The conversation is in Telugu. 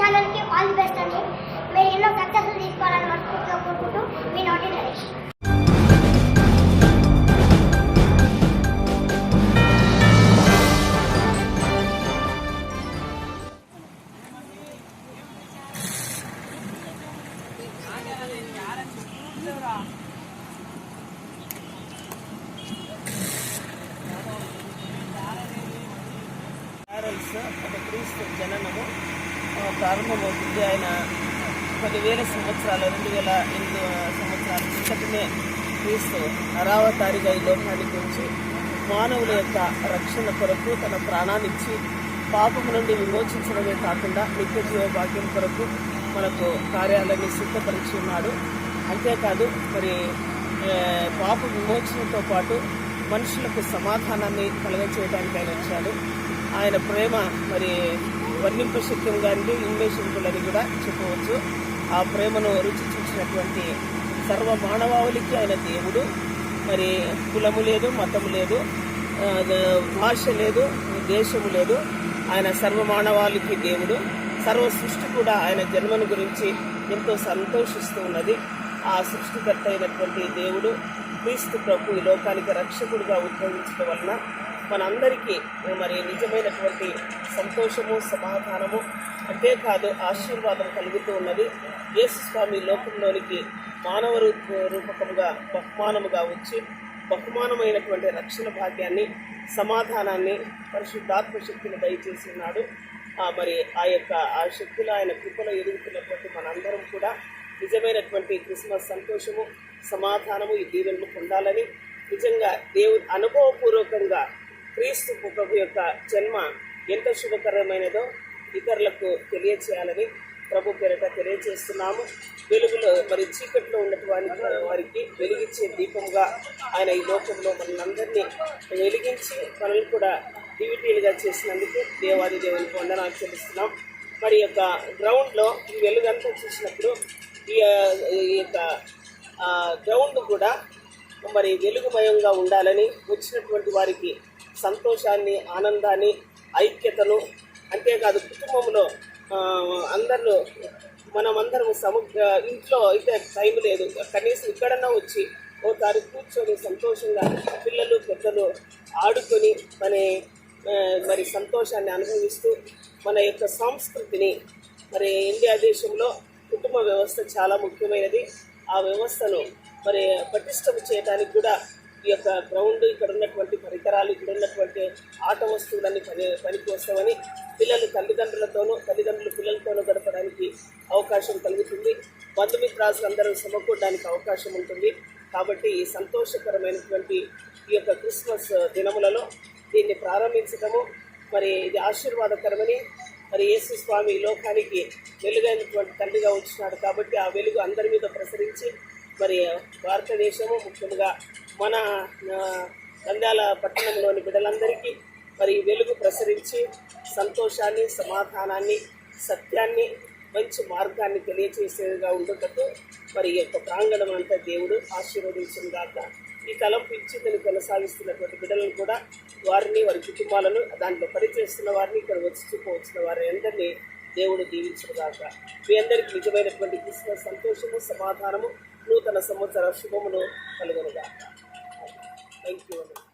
ఛానల్కి ఆల్ ది బెస్ట్ అండి. మీరు ఎన్నో సక్సెస్లు తీసుకోవాలని మనస్ఫూర్తిగా కోరుకుంటూ మీ నోటి నరేష్. క్యారల్స్ ఒక క్రీస్తు జననము. ప్రారంభమవుతుంది. ఆయన పదివేల సంవత్సరాలు రెండు వేల ఎనిమిది సంవత్సరాల క్రితమే క్రీస్తు అరావతారిగా ఈ లోకానికి వచ్చి మానవుల యొక్క రక్షణ కొరకు తన ప్రాణాన్నిచ్చి పాపం నుండి విమోచించడమే కాకుండా నిత్య జీవ భాగ్యం కొరకు మనకు కార్యాలయాన్ని సిద్ధపరిచి ఉన్నాడు. అంతేకాదు మరి పాప విమోచనతో పాటు మనుషులకు సమాధానాన్ని కలగచేయడానికి ఆయన వచ్చాడు. ఆయన ప్రేమ మరి వర్ణింపు వర్ణింపశక్యం గారిని ఇన్వేషింపులని కూడా చెప్పవచ్చు ఆ ప్రేమను రుచి చూసినటువంటి సర్వ మానవాళికి ఆయన దేవుడు. మరి కులము లేదు మతము లేదు భాష లేదు దేశము లేదు. ఆయన సర్వ మానవాళికి దేవుడు. సర్వ సృష్టి కూడా ఆయన జన్మను గురించి ఎంతో సంతోషిస్తూ ఉన్నది. ఆ సృష్టికర్త అయినటువంటి దేవుడు క్రీస్తు ప్రభు ఈ లోకానికి రక్షకుడిగా ఉద్భవించడం వలన మనందరికీ మరి నిజమైనటువంటి సంతోషము సమాధానము అంతేకాదు ఆశీర్వాదం కలుగుతూ ఉన్నది. యేసు స్వామి లోకంలోనికి మానవ రూపకముగా బహుమానముగా వచ్చి బహుమానమైనటువంటి రక్షణ భాగ్యాన్ని సమాధానాన్ని పరిశుద్ధాత్మ శక్తిని దయచేసి ఉన్నాడు. ఆ మరి ఆ యొక్క ఆ శక్తులు ఆయన కృపలో ఎదుగుతున్నటువంటి మనందరం కూడా నిజమైనటువంటి క్రిస్మస్ సంతోషము సమాధానము ఈ దీవెనలు పొందాలని నిజంగా దేవుడు అనుభవపూర్వకంగా క్రీస్తు ప్రభు యొక్క జన్మ ఎంత శుభకరమైనదో ఇతరులకు తెలియచేయాలని ప్రభు పేరిట తెలియజేస్తున్నాము వెలుగులో మరి చీకట్లో ఉన్నటువంటి వారికి వెలిగించే దీపంగా ఆయన ఈ లోకంలో మనందరినీ వెలిగించి మనల్ని కూడా డివిటీలుగా చేసినందుకు దేవాది దేవునికి వందనాలు చెల్లిస్తున్నాం. మరి యొక్క గ్రౌండ్లో ఈ వెలుగంతా చూసినప్పుడు ఈ ఈ యొక్క గ్రౌండ్ కూడా మరి వెలుగుమయంగా ఉండాలని వచ్చినటువంటి వారికి సంతోషాన్ని ఆనందాన్ని ఐక్యతను అంతేకాదు కుటుంబంలో అందరూ మనమందరం సము ఇంట్లో అయితే టైం లేదు. కనీసం ఇక్కడన్నా వచ్చి ఓ కూర్చొని సంతోషంగా పిల్లలు పెద్దలు ఆడుకొని మన మరి సంతోషాన్ని అనుభవిస్తూ మన యొక్క సంస్కృతిని మరి ఇండియా దేశంలో కుటుంబ వ్యవస్థ చాలా ముఖ్యమైనది. ఆ వ్యవస్థను మరి పటిష్టం చేయడానికి కూడా ఈ యొక్క గ్రౌండ్ ఇక్కడ ఉన్నటువంటి పరికరాలు ఇక్కడ ఉన్నటువంటి ఆట వస్తువులన్నీ పని పనికి వస్తామని పిల్లలు తల్లిదండ్రులతోనూ తల్లిదండ్రులు పిల్లలతోనూ గడపడానికి అవకాశం కలుగుతుంది. బంధుమిత్రాసులు అందరూ సమకూడడానికి అవకాశం ఉంటుంది. కాబట్టి ఈ సంతోషకరమైనటువంటి ఈ యొక్క క్రిస్మస్ దినములలో దీన్ని ప్రారంభించడము మరి ఇది ఆశీర్వాదకరమని మరి యేసు స్వామి లోకానికి వెలుగైనటువంటి తండ్రిగా వచ్చినాడు కాబట్టి ఆ వెలుగు అందరి మీద ప్రసరించి మరి భారతదేశము ముఖ్యంగా మన ఆ, నంద్యాల పట్టణంలోని బిడ్డలందరికీ మరి వెలుగు ప్రసరించి సంతోషాన్ని సమాధానాన్ని సత్యాన్ని మంచి మార్గాన్ని తెలియచేసేదిగా ఉండటట్టు మరి ఈ యొక్క ప్రాంగణం అంతా దేవుడు ఆశీర్వదించిన దాకా ఈ తలంపు ఇచ్చిందని కొనసాగిస్తున్నటువంటి బిడ్డలను కూడా వారిని వారి కుటుంబాలను దాంట్లో పనిచేస్తున్న వారిని ఇక్కడ వచ్చి చూపవచ్చిన వారిని అందరినీ దేవుడు దీవించుగాక మీ అందరికీ నిజమైనటువంటి క్రిస్మస్ సంతోషము సమాధానము నూతన సంవత్సర శుభమును కలుగునుగాక. Thank you.